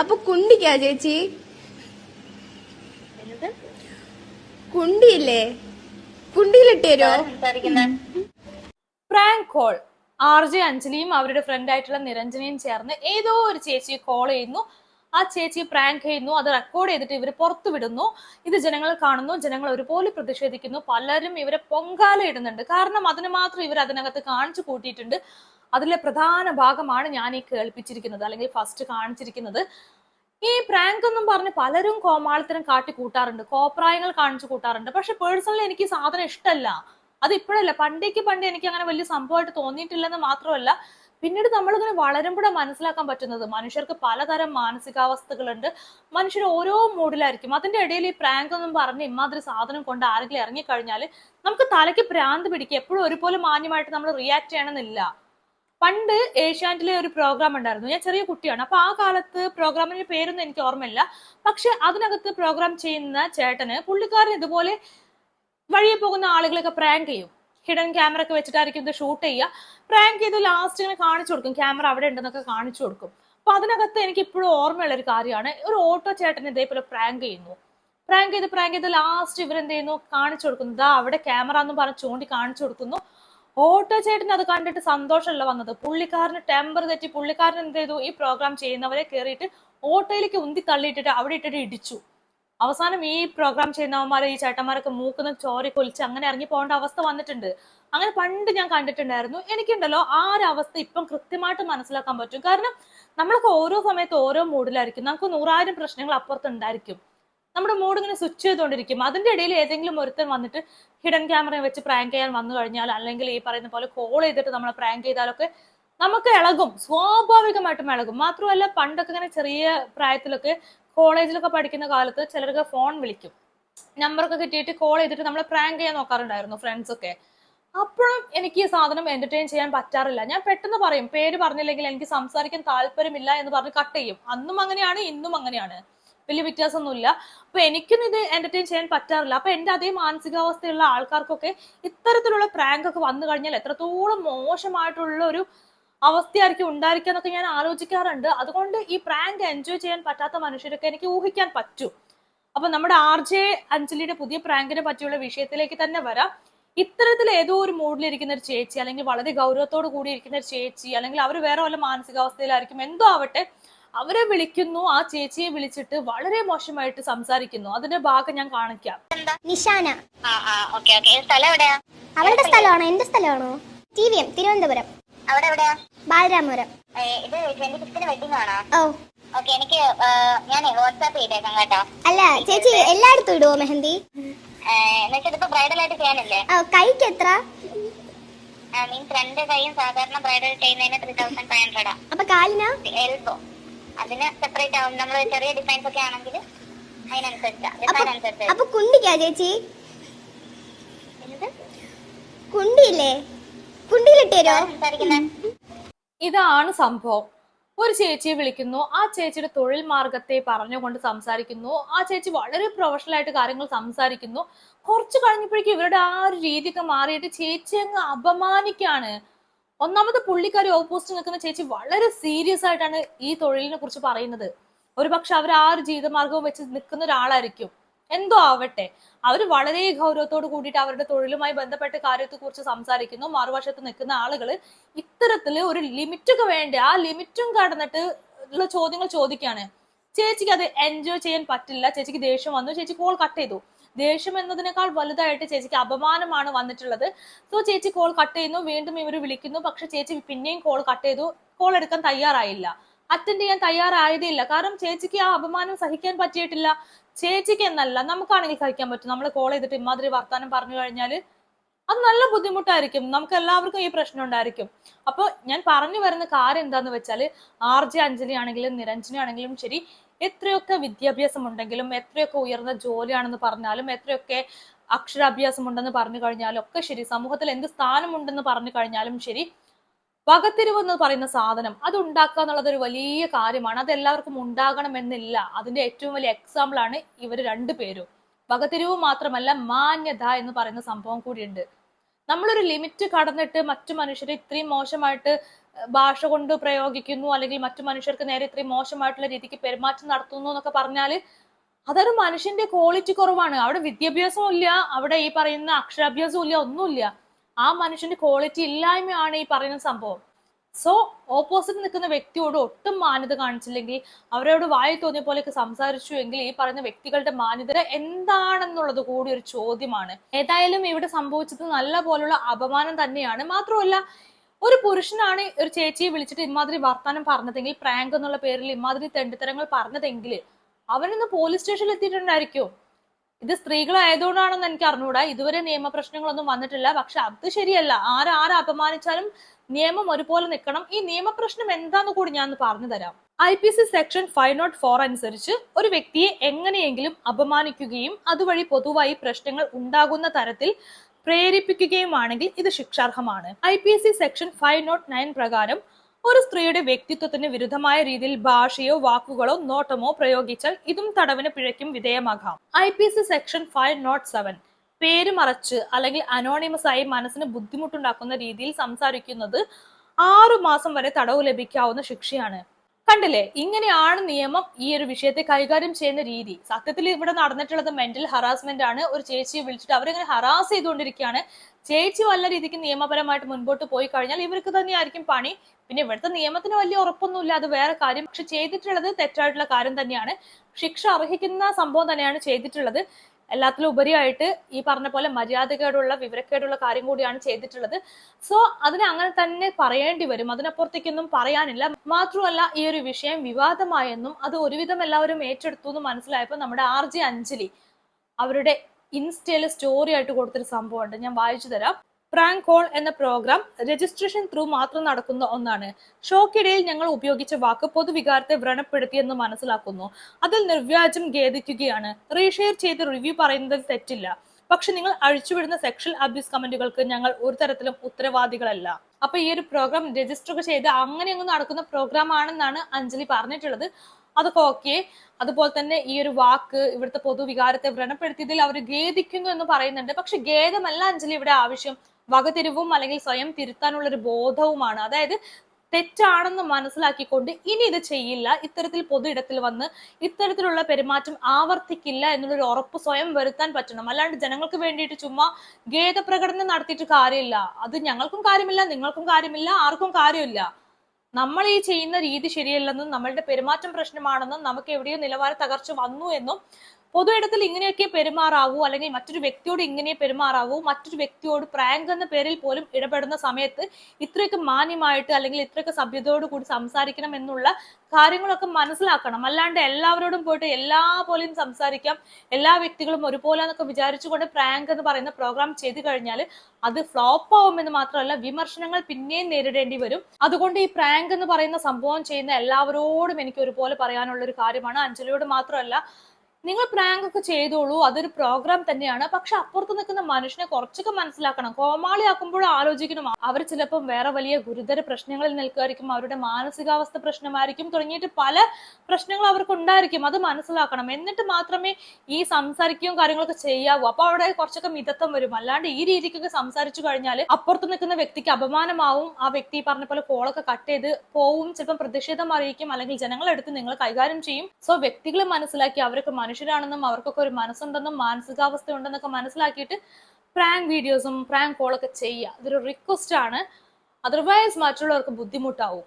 അപ്പൊ കുണ്ടിക്കാ ചേച്ചി. കുണ്ടിയില്ലേ? കുണ്ടിയിലിട്ട് പ്രാങ്ക് കോൾ. ആർ ജെ അഞ്ജലിയും അവരുടെ ഫ്രണ്ട് ആയിട്ടുള്ള നിരഞ്ജനയും ചേർന്ന് ഏതോ ഒരു ചേച്ചി കോൾ ചെയ്യുന്നു. ആ ചേച്ചി പ്രാങ്ക് ചെയ്യുന്നു. അത് റെക്കോർഡ് ചെയ്തിട്ട് ഇവർ പുറത്തു വിടുന്നു. ഇത് ജനങ്ങൾ കാണുന്നു. ജനങ്ങൾ ഒരുപോലെ പ്രതിഷേധിക്കുന്നു. പലരും ഇവരെ പൊങ്കാല ഇടുന്നുണ്ട്. കാരണം അതിന് മാത്രം ഇവർ അതിനകത്ത് കാണിച്ചു കൂട്ടിയിട്ടുണ്ട്. അതിലെ പ്രധാന ഭാഗമാണ് ഞാൻ ഈ കേൾപ്പിച്ചിരിക്കുന്നത് അല്ലെങ്കിൽ ഫസ്റ്റ് കാണിച്ചിരിക്കുന്നത്. ഈ പ്രാങ്ക് എന്നും പറഞ്ഞ് പലരും കോമാളിത്തരം കാട്ടി കൂട്ടാറുണ്ട് കോപ്രായങ്ങൾ കാണിച്ചു കൂട്ടാറുണ്ട്. പക്ഷെ പേഴ്സണലി എനിക്ക് ഈ സാധനം ഇഷ്ടമല്ല അത് ഇപ്പോഴല്ല പണ്ടേക്ക് പണ്ടേ എനിക്ക് അങ്ങനെ വലിയ സംഭവമായിട്ട് തോന്നിയിട്ടില്ലെന്ന് മാത്രമല്ല പിന്നീട് നമ്മളിങ്ങനെ വളരുമ്പോഴാണ് മനസ്സിലാക്കാൻ പറ്റുന്നത്. മനുഷ്യർക്ക് പലതരം മാനസികാവസ്ഥകളുണ്ട്. മനുഷ്യർ ഓരോ മൂഡിലായിരിക്കും. അതിന്റെ ഇടയിൽ ഈ പ്രാങ്ക് എന്നും പറഞ്ഞ് ഇമാതിരി സാധനം കൊണ്ട് ആരെങ്കിലും ഇറങ്ങിക്കഴിഞ്ഞാൽ നമുക്ക് തലയ്ക്ക് പ്രാന്ത് പിടിക്കുക എപ്പോഴും ഒരുപോലെ മാന്യമായിട്ട് നമ്മൾ റിയാക്ട് ചെയ്യണമെന്നില്ല. പണ്ട് ഏഷ്യാനെറ്റിലെ ഒരു പ്രോഗ്രാം ഉണ്ടായിരുന്നു. ഞാൻ ചെറിയ കുട്ടിയാണ്. അപ്പൊ ആ കാലത്ത് പ്രോഗ്രാമിന്റെ പേരൊന്നും എനിക്ക് ഓർമ്മയില്ല. പക്ഷെ അതിനകത്ത് പ്രോഗ്രാം ചെയ്യുന്ന ചേട്ടന് പുള്ളിക്കാരൻ ഇതുപോലെ വഴിയെ പോകുന്ന ആളുകളൊക്കെ പ്രാങ്ക് ചെയ്യും. ഹിഡൻ ക്യാമറ ഒക്കെ വെച്ചിട്ടായിരിക്കും ഇത് ഷൂട്ട് ചെയ്യുക. പ്രാങ്ക് ചെയ്ത് ലാസ്റ്റ് ഇങ്ങനെ കാണിച്ചു കൊടുക്കും. ക്യാമറ അവിടെ ഉണ്ടെന്നൊക്കെ കാണിച്ചു കൊടുക്കും. അപ്പൊ അതിനകത്ത് എനിക്ക് ഇപ്പോഴും ഓർമ്മയുള്ള ഒരു കാര്യമാണ്. ഒരു ഓട്ടോ ചേട്ടൻ ഇതേപോലെ പ്രാങ്ക് ചെയ്യുന്നു. പ്രാങ്ക് ചെയ്ത് പ്രാങ്ക് ചെയ്ത് ലാസ്റ്റ് ഇവരെന്ത് ചെയ്യുന്നു? കാണിച്ചു കൊടുക്കുന്നു. ദാ അവിടെ ക്യാമറ എന്ന് പറഞ്ഞ് ചൂണ്ടി കാണിച്ചു കൊടുക്കുന്നു. ഓട്ടോ ചേട്ടൻ അത് കണ്ടിട്ട് സന്തോഷമല്ല വന്നത്. പുള്ളിക്കാരന് ടെമ്പർ തെറ്റി പുള്ളിക്കാരൻ എന്ത് ചെയ്തു? ഈ പ്രോഗ്രാം ചെയ്യുന്നവരെ കയറിയിട്ട് ഓട്ടോയിലേക്ക് ഉന്തി തള്ളിയിട്ടിട്ട് അവിടെ ഇട്ടിട്ട് ഇടിച്ചു. അവസാനം ഈ പ്രോഗ്രാം ചെയ്യുന്നവന്മാരെ ഈ ചേട്ടന്മാരൊക്കെ മൂക്കുന്ന ചോരി കൊലിച്ച് അങ്ങനെ ഇറങ്ങി പോകേണ്ട അവസ്ഥ വന്നിട്ടുണ്ട്. അങ്ങനെ പണ്ട് ഞാൻ കണ്ടിട്ടുണ്ടായിരുന്നു. എനിക്കുണ്ടല്ലോ ആ ഒരു അവസ്ഥ ഇപ്പം കൃത്യമായിട്ട് മനസ്സിലാക്കാൻ പറ്റും. കാരണം നമ്മളൊക്കെ ഓരോ സമയത്ത് ഓരോ മൂഡിലായിരിക്കും നമുക്ക് നൂറായിരം പ്രശ്നങ്ങൾ അപ്പുറത്തുണ്ടായിരിക്കും നമ്മുടെ മൂഡ് ഇങ്ങനെ സ്വിച്ച് ചെയ്തുകൊണ്ടിരിക്കും. അതിന്റെ ഇടയിൽ ഏതെങ്കിലും ഒരുത്തൻ വന്നിട്ട് ഹിഡൻ ക്യാമറ വെച്ച് പ്രാങ്ക് ചെയ്യാൻ വന്നു കഴിഞ്ഞാൽ അല്ലെങ്കിൽ ഈ പറയുന്ന പോലെ കോൾ ചെയ്തിട്ട് നമ്മളെ പ്രാങ്ക് ചെയ്താലൊക്കെ നമുക്ക് ഇളകും. സ്വാഭാവികമായിട്ടും ഇളകും. മാത്രമല്ല പണ്ടൊക്കെ ഇങ്ങനെ ചെറിയ പ്രായത്തിലൊക്കെ കോളേജിലൊക്കെ പഠിക്കുന്ന കാലത്ത് ചിലർക്ക് ഫോൺ വിളിക്കും. നമ്പറൊക്കെ കിട്ടിയിട്ട് കോൾ ചെയ്തിട്ട് നമ്മളെ പ്രാങ്ക് ചെയ്യാൻ നോക്കാറുണ്ടായിരുന്നു ഫ്രണ്ട്സൊക്കെ അപ്പോഴും എനിക്ക് ഈ സാധനം എന്റർടൈൻ ചെയ്യാൻ പറ്റാറില്ല. ഞാൻ പെട്ടെന്ന് പറയും പേര് പറഞ്ഞില്ലെങ്കിൽ എനിക്ക് സംസാരിക്കാൻ താല്പര്യമില്ല എന്ന് പറഞ്ഞ് കട്ട് ചെയ്യും. അന്നും അങ്ങനെയാണ് ഇന്നും അങ്ങനെയാണ്. വലിയ വ്യത്യാസമൊന്നുമില്ല. അപ്പൊ എനിക്കും ഇത് എന്റർടൈൻ ചെയ്യാൻ പറ്റാറില്ല. അപ്പൊ എന്റെ അതേ മാനസികാവസ്ഥയുള്ള ആൾക്കാർക്കൊക്കെ ഇത്തരത്തിലുള്ള പ്രാങ്ക് ഒക്കെ വന്നു കഴിഞ്ഞാൽ എത്രത്തോളം മോശമായിട്ടുള്ള ഒരു അവസ്ഥയായിരിക്കും ഉണ്ടായിരിക്കുക എന്നൊക്കെ ഞാൻ ആലോചിക്കാറുണ്ട്. അതുകൊണ്ട് ഈ പ്രാങ്ക് എൻജോയ് ചെയ്യാൻ പറ്റാത്ത മനുഷ്യരൊക്കെ എനിക്ക് ഊഹിക്കാൻ പറ്റൂ. അപ്പൊ നമ്മുടെ ആർ ജെ അഞ്ജലിയുടെ പുതിയ പ്രാങ്കിനെ പറ്റിയുള്ള വിഷയത്തിലേക്ക് തന്നെ വരാം. ഇത്തരത്തിൽ ഏതോ ഒരു മൂഡിലിരിക്കുന്ന ഒരു ചേച്ചി അല്ലെങ്കിൽ വളരെ ഗൗരവത്തോട് കൂടി ഇരിക്കുന്ന ഒരു ചേച്ചി അല്ലെങ്കിൽ അവർ വേറെ വല്ല മാനസികാവസ്ഥയിലായിരിക്കും എന്തോ ആവട്ടെ അവരെ വിളിക്കുന്നു ആ ചേച്ചിയെ വിളിച്ചിട്ട് വളരെ മോശമായിട്ട് സംസാരിക്കുന്നു. അതിന്റെ ഭാഗം ഞാൻ കാണിക്കാം. നിഷാന. ആ ആ ഓക്കെ ഓക്കെ. സ്ഥലം എവിടെയാ? അവളുടെ സ്ഥലമാണോ? എന്റെ സ്ഥലമാണോ? T V M Thiruvananthapuram. അവിടെ എവിടെയാ? ബാലരാമപുരം. ഇത് ട്വന്റി ഫിഫ്തിന് വെഡിങ് ആണോ? ഓ. ഓക്കെ എനിക്ക് ഞാൻ വാട്സാപ്പ് ചെയ്തേക്കാം കേട്ടോ. അല്ല ചേച്ചി എല്ലായിടത്തും ഇടുവോ മെഹന്തി? ഇതിപ്പോ ബ്രൈഡൽ ആയിട്ട് ചെയ്യാനല്ലേ? ഓ കൈക്ക് എത്ര? മീൻസ് രണ്ട് കൈയും സാധാരണ ബ്രൈഡൽ ചെയ്യുന്നതിന് ത്രീ തൗസൻഡ് ഫൈവ് ഹൺഡ്രഡാ അപ്പൊ കാലിനാ? എൽബോ അതിന് സെപ്പറേറ്റ് ആവും. നമ്മൾ ചെറിയ ഡിസൈൻസ് ഒക്കെ ആണെങ്കിൽ അതിനനുസരിച്ചാ. അപ്പൊ കുണ്ടിക്കാ ചേച്ചി? കുണ്ടിയില്ലേ? കുണ്ടിയിലിട്ട് ഇതാണ് സംഭവം. ഒരു ചേച്ചിയെ വിളിക്കുന്നു. ആ ചേച്ചിയുടെ തൊഴിൽ മാർഗത്തെ പറഞ്ഞുകൊണ്ട് സംസാരിക്കുന്നു. ആ ചേച്ചി വളരെ പ്രൊഫഷണൽ ആയിട്ട് കാര്യങ്ങൾ സംസാരിക്കുന്നു. കുറച്ച് കഴിഞ്ഞപ്പോഴേക്കും ഇവരുടെ ആ ഒരു രീതിയൊക്കെ മാറിയിട്ട് ചേച്ചി അങ്ങ് അപമാനിക്കാണ്. ഒന്നാമത് പുള്ളിക്കാരി ഓപ്പോസിറ്റ് നിൽക്കുന്ന ചേച്ചി വളരെ സീരിയസ് ആയിട്ടാണ് ഈ തൊഴിലിനെ കുറിച്ച് പറയുന്നത്. ഒരുപക്ഷെ അവർ ആ ഒരു ജീവിതമാർഗവും വെച്ച് നിൽക്കുന്ന ഒരാളായിരിക്കും. എന്തോ ആവട്ടെ. അവർ വളരെ ഗൗരവത്തോട് കൂടിയിട്ട് അവരുടെ തൊഴിലുമായി ബന്ധപ്പെട്ട കാര്യത്തെ കുറിച്ച് സംസാരിക്കുന്നു. മറുവശത്ത് നിൽക്കുന്ന ആളുകൾ ഇത്തരത്തിൽ ഒരു ലിമിറ്റൊക്കെ വേണ്ടേ ആ ലിമിറ്റും കടന്നിട്ട് ഉള്ള ചോദ്യങ്ങൾ ചോദിക്കുകയാണ്. ചേച്ചിക്ക് അത് എൻജോയ് ചെയ്യാൻ പറ്റില്ല. ചേച്ചിക്ക് ദേഷ്യം വന്നു. ചേച്ചി കോൾ കട്ട് ചെയ്തു. ദേഷ്യം എന്നതിനേക്കാൾ വലുതായിട്ട് ചേച്ചിക്ക് അപമാനമാണ് വന്നിട്ടുള്ളത്. സോ ചേച്ചി കോൾ കട്ട് ചെയ്യുന്നു. വീണ്ടും ഇവർ വിളിക്കുന്നു. പക്ഷെ ചേച്ചി പിന്നെയും കോൾ കട്ട് ചെയ്തു. കോൾ എടുക്കാൻ തയ്യാറായില്ല. അറ്റൻഡ് ചെയ്യാൻ തയ്യാറായതേ ഇല്ല കാരണം ചേച്ചിക്ക് ആ അപമാനം സഹിക്കാൻ പറ്റിയിട്ടില്ല. ചേച്ചിക്ക് എന്നല്ല നമുക്കാണെങ്കിൽ സഹിക്കാൻ പറ്റും. നമ്മൾ കോൾ ചെയ്തിട്ട് ഇമാതിരി വർത്താനം പറഞ്ഞു കഴിഞ്ഞാൽ അത് നല്ല ബുദ്ധിമുട്ടായിരിക്കും. നമുക്ക് എല്ലാവർക്കും ഈ പ്രശ്നം ഉണ്ടായിരിക്കും. അപ്പൊ ഞാൻ പറഞ്ഞു വരുന്ന കാര്യം എന്താന്ന് വെച്ചാൽ ആർ ജെ അഞ്ജലി ആണെങ്കിലും നിരഞ്ജന ആണെങ്കിലും ശരി എത്രയൊക്കെ വിദ്യാഭ്യാസം ഉണ്ടെങ്കിലും എത്രയൊക്കെ ഉയർന്ന ജോലിയാണെന്ന് പറഞ്ഞാലും എത്രയൊക്കെ അക്ഷരാഭ്യാസം ഉണ്ടെന്ന് പറഞ്ഞു കഴിഞ്ഞാലും ഒക്കെ ശരി സമൂഹത്തിൽ എന്ത് സ്ഥാനമുണ്ടെന്ന് പറഞ്ഞു കഴിഞ്ഞാലും ശരി വകത്തിരിവ് എന്ന് പറയുന്ന സാധനം അത് ഉണ്ടാക്കുക എന്നുള്ളത് ഒരു വലിയ കാര്യമാണ്. അത് എല്ലാവർക്കും ഉണ്ടാകണമെന്നില്ല. അതിന്റെ ഏറ്റവും വലിയ എക്സാമ്പിൾ ആണ് ഇവർ രണ്ടുപേരും. വകതിരിവ് മാത്രമല്ല മാന്യത എന്ന് പറയുന്ന സംഭവം കൂടിയുണ്ട്. നമ്മളൊരു ലിമിറ്റ് കടന്നിട്ട് മറ്റു മനുഷ്യരെ ഇത്രയും മോശമായിട്ട് ഭാഷ കൊണ്ട് പ്രയോഗിക്കുന്നു അല്ലെങ്കിൽ മറ്റു മനുഷ്യർക്ക് നേരെ ഇത്രയും മോശമായിട്ടുള്ള രീതിക്ക് പെരുമാറ്റം നടത്തുന്നു എന്നൊക്കെ പറഞ്ഞാൽ അതൊരു മനുഷ്യന്റെ ക്വാളിറ്റി കുറവാണ്. അവിടെ വിദ്യാഭ്യാസവും ഇല്ല അവിടെ ഈ പറയുന്ന അക്ഷരാഭ്യാസവും ഇല്ല ഒന്നുമില്ല. ആ മനുഷ്യന്റെ ക്വാളിറ്റി ഇല്ലായ്മയാണ് ഈ പറയുന്ന സംഭവം. സോ ഓപ്പോസിറ്റ് നിൽക്കുന്ന വ്യക്തിയോട് ഒട്ടും മാന്യത കാണിച്ചില്ലെങ്കിൽ അവരോട് വായി തോന്നിയ പോലെയൊക്കെ സംസാരിച്ചു എങ്കിൽ ഈ പറയുന്ന വ്യക്തികളുടെ മാന്യത എന്താണെന്നുള്ളത് കൂടി ഒരു ചോദ്യമാണ്. ഏതായാലും ഇവിടെ സംഭവിച്ചത് നല്ല പോലുള്ള അപമാനം തന്നെയാണ്. മാത്രമല്ല ഒരു പുരുഷനാണ് ഒരു ചേച്ചിയെ വിളിച്ചിട്ട് ഇമാതിരി വർത്താനം പറഞ്ഞതെങ്കിൽ പ്രാങ്ക് എന്നുള്ള പേരിൽ ഇമാതിരി തെണ്ടിത്തരങ്ങൾ പറഞ്ഞതെങ്കിൽ അവനൊന്ന് പോലീസ് സ്റ്റേഷനിൽ എത്തിയിട്ടുണ്ടായിരിക്കും ഇത് സ്ത്രീകളായതുകൊണ്ടാണെന്ന് എനിക്ക് അറിഞ്ഞുകൂടാ ഇതുവരെ നിയമപ്രശ്നങ്ങളൊന്നും വന്നിട്ടില്ല. പക്ഷെ അത് ശരിയല്ല. ആരാരെ അപമാനിച്ചാലും നിയമം ഒരുപോലെ നിൽക്കണം. ഈ നിയമപ്രശ്നം എന്താന്ന് കൂടി ഞാൻ പറഞ്ഞു തരാം. I P C section five nought four അനുസരിച്ച് ഒരു വ്യക്തിയെ എങ്ങനെയെങ്കിലും അപമാനിക്കുകയും അതുവഴി പൊതുവായി പ്രശ്നങ്ങൾ ഉണ്ടാകുന്ന തരത്തിൽ പ്രേരിപ്പിക്കുകയുമാണെങ്കിൽ ഇത് ശിക്ഷാർഹമാണ്. I P C section five nought nine പ്രകാരം ഒരു സ്ത്രീയുടെ വ്യക്തിത്വത്തിന് വിരുദ്ധമായ രീതിയിൽ ഭാഷയോ വാക്കുകളോ നോട്ടമോ പ്രയോഗിച്ചാൽ ഇതും തടവിന് പിഴയ്ക്കും വിധേയമാകാം. I P C section five nought seven പേര് മറച്ച് അല്ലെങ്കിൽ അനോണിമസ് ആയി മനസ്സിന് ബുദ്ധിമുട്ടുണ്ടാക്കുന്ന രീതിയിൽ സംസാരിക്കുന്നത് ആറു മാസം വരെ തടവ് ലഭിക്കാവുന്ന ശിക്ഷയാണ്. കണ്ടില്ലേ? ഇങ്ങനെയാണ് നിയമം ഈ ഒരു വിഷയത്തെ കൈകാര്യം ചെയ്യുന്ന രീതി. സത്യത്തിൽ ഇവിടെ നടന്നിട്ടുള്ളത് മെന്റൽ ഹറാസ്മെന്റ് ആണ്. ഒരു ചേച്ചിയെ വിളിച്ചിട്ട് അവരിങ്ങനെ ഹറാസ് ചെയ്തുകൊണ്ടിരിക്കുകയാണ്. ചേച്ചി വല്ല രീതിക്ക് നിയമപരമായിട്ട് മുൻപോട്ട് പോയി കഴിഞ്ഞാൽ ഇവർക്ക് തന്നെയായിരിക്കും പണി. പിന്നെ ഇവിടുത്തെ നിയമത്തിന് വലിയ ഉറപ്പൊന്നുമില്ല. അത് വേറെ കാര്യം. പക്ഷെ ചെയ്തിട്ടുള്ളത് തെറ്റായിട്ടുള്ള കാര്യം തന്നെയാണ്. ശിക്ഷ അർഹിക്കുന്ന സംഭവം തന്നെയാണ് ചെയ്തിട്ടുള്ളത്. എല്ലാത്തിലും ഉപരിയായിട്ട് ഈ പറഞ്ഞ പോലെ മര്യാദകേടുള്ള വിവരക്കേടുള്ള കാര്യം കൂടിയാണ് ചെയ്തിട്ടുള്ളത്. സോ അതിനെ അങ്ങനെ തന്നെ പറയേണ്ടി വരും. അതിനപ്പുറത്തേക്കൊന്നും പറയാനില്ല. മാത്രമല്ല ഈ ഒരു വിഷയം വിവാദമായെന്നും അത് ഒരുവിധം എല്ലാവരും ഏറ്റെടുത്തു എന്ന് മനസ്സിലായപ്പോൾ നമ്മുടെ ആർ അഞ്ജലി അവരുടെ ഇൻസ്റ്റയിൽ സ്റ്റോറി ആയിട്ട് കൊടുത്തൊരു സംഭവമുണ്ട്. ഞാൻ വായിച്ചു തരാം. പ്രാങ്ക് കോൾ എന്ന പ്രോഗ്രാം രജിസ്ട്രേഷൻ ത്രൂ മാത്രം നടക്കുന്ന ഒന്നാണ്. ഷോക്കിടയിൽ ഞങ്ങൾ ഉപയോഗിച്ച വാക്ക് പൊതുവികാരത്തെ വ്രണപ്പെടുത്തിയെന്ന് മനസ്സിലാക്കുന്നു. അതിൽ നിർവ്യാജം ഖേദിക്കുകയാണ്. റീഷെയർ ചെയ്ത് റിവ്യൂ പറയുന്നതിൽ തെറ്റില്ല. പക്ഷെ നിങ്ങൾ അഴിച്ചുവിടുന്ന സെക്ഷൽ അബ്യൂസ് കമന്റുകൾക്ക് ഞങ്ങൾ ഒരു തരത്തിലും ഉത്തരവാദികളല്ല. അപ്പൊ ഈ ഒരു പ്രോഗ്രാം രജിസ്റ്റർ ചെയ്ത് അങ്ങനെ അങ്ങ് നടക്കുന്ന പ്രോഗ്രാം ആണെന്നാണ് അഞ്ജലി പറഞ്ഞിട്ടുള്ളത്. അതൊക്കെ ഓക്കെ അതുപോലെ തന്നെ ഈ ഒരു വാക്ക് ഇവിടുത്തെ പൊതുവികാരത്തെ വ്രണപ്പെടുത്തിയതിൽ അവർ ഖേദിക്കുന്നു എന്ന് പറയുന്നുണ്ട്. പക്ഷെ ഖേദമല്ല അഞ്ജലി ഇവിടെ ആവശ്യം. വകതിരിവും അല്ലെങ്കിൽ സ്വയം തിരുത്താനുള്ള ഒരു ബോധവുമാണ്. അതായത് തെറ്റാണെന്ന് മനസ്സിലാക്കിക്കൊണ്ട് ഇനി ഇത് ചെയ്യില്ല. ഇത്തരത്തിൽ പൊതു ഇടത്തിൽ വന്ന് ഇത്തരത്തിലുള്ള പെരുമാറ്റം ആവർത്തിക്കില്ല എന്നുള്ളൊരു ഉറപ്പ് സ്വയം വരുത്താൻ പറ്റണം. അല്ലാണ്ട് ജനങ്ങൾക്ക് വേണ്ടിയിട്ട് ചുമ്മാ ഖേദപ്രകടനം നടത്തിയിട്ട് കാര്യമില്ല. അത് ഞങ്ങൾക്കും കാര്യമില്ല നിങ്ങൾക്കും കാര്യമില്ല ആർക്കും കാര്യമില്ല. നമ്മൾ ഈ ചെയ്യുന്ന രീതി ശരിയല്ലെന്നും നമ്മളുടെ പെരുമാറ്റം പ്രശ്നമാണെന്നും നമുക്ക് എവിടെയോ നിലവാര തകർച്ച വന്നു എന്നും പൊതു ഇടത്തിൽ ഇങ്ങനെയൊക്കെ പെരുമാറാവൂ അല്ലെങ്കിൽ മറ്റൊരു വ്യക്തിയോട് ഇങ്ങനെ പെരുമാറാവൂ മറ്റൊരു വ്യക്തിയോട് പ്രാങ്ക് എന്ന പേരിൽ പോലും ഇടപെടുന്ന സമയത്ത് ഇത്രയൊക്കെ മാന്യമായിട്ട് അല്ലെങ്കിൽ ഇത്രയൊക്കെ സഭ്യതയോട് കൂടി സംസാരിക്കണം എന്നുള്ള കാര്യങ്ങളൊക്കെ മനസ്സിലാക്കണം. അല്ലാണ്ട് എല്ലാവരോടും പോയിട്ട് എല്ലാ പോലെയും സംസാരിക്കാം എല്ലാ വ്യക്തികളും ഒരുപോലെ എന്നൊക്കെ വിചാരിച്ചുകൊണ്ട് പ്രാങ്ക് എന്ന് പറയുന്ന പ്രോഗ്രാം ചെയ്തു കഴിഞ്ഞാൽ അത് ഫ്ലോപ്പ് ആവുമെന്ന് മാത്രമല്ല വിമർശനങ്ങൾ പിന്നെയും നേരിടേണ്ടി വരും. അതുകൊണ്ട് ഈ പ്രാങ്ക് എന്ന് പറയുന്ന സംഭവം ചെയ്യുന്ന എല്ലാവരോടും എനിക്ക് ഒരുപോലെ പറയാനുള്ള ഒരു കാര്യമാണ്. അഞ്ജലിയോട് മാത്രമല്ല നിങ്ങൾ പ്രാങ്ക് ഒക്കെ ചെയ്തോളൂ. അതൊരു പ്രോഗ്രാം തന്നെയാണ്. പക്ഷെ അപ്പുറത്ത് നിൽക്കുന്ന മനുഷ്യനെ കുറച്ചൊക്കെ മനസ്സിലാക്കണം. കോമാളിയാക്കുമ്പോൾ ആലോചിക്കണം. അവർ ചിലപ്പം വേറെ വലിയ ഗുരുതര പ്രശ്നങ്ങളിൽ നിൽക്കുമായിരിക്കും. അവരുടെ മാനസികാവസ്ഥ പ്രശ്നമായിരിക്കും. തുടങ്ങിയിട്ട് പല പ്രശ്നങ്ങൾ അവർക്ക് ഉണ്ടായിരിക്കും. അത് മനസ്സിലാക്കണം. എന്നിട്ട് മാത്രമേ ഈ സംസാരിക്കുകയും കാര്യങ്ങളൊക്കെ ചെയ്യാവൂ. അപ്പൊ അവിടെ കുറച്ചൊക്കെ മിതത്വം വരും. അല്ലാണ്ട് ഈ രീതിക്കൊക്കെ സംസാരിച്ചു കഴിഞ്ഞാൽ അപ്പുറത്ത് നിൽക്കുന്ന വ്യക്തിക്ക് അപമാനമാവും. ആ വ്യക്തി പറഞ്ഞ പോലെ കോളൊക്കെ കട്ട് ചെയ്ത് പോവും. ചിലപ്പം പ്രതിഷേധം അറിയിക്കും. അല്ലെങ്കിൽ ജനങ്ങളെടുത്ത് നിങ്ങൾ കൈകാര്യം ചെയ്യും. സോ വ്യക്തികളെ മനസ്സിലാക്കി അവരൊക്കെ മനുഷ്യരാണെന്നും അവർക്കൊക്കെ ഒരു മനസ്സുണ്ടെന്നും മാനസികാവസ്ഥ ഉണ്ടെന്നൊക്കെ മനസ്സിലാക്കിയിട്ട് പ്രാങ്ക് വീഡിയോസും പ്രാങ്ക് കോളൊക്കെ ചെയ്യുക. ഇതൊരു റിക്വസ്റ്റ് ആണ്. അതർവൈസ് മറ്റുള്ളവർക്ക് ബുദ്ധിമുട്ടാവും.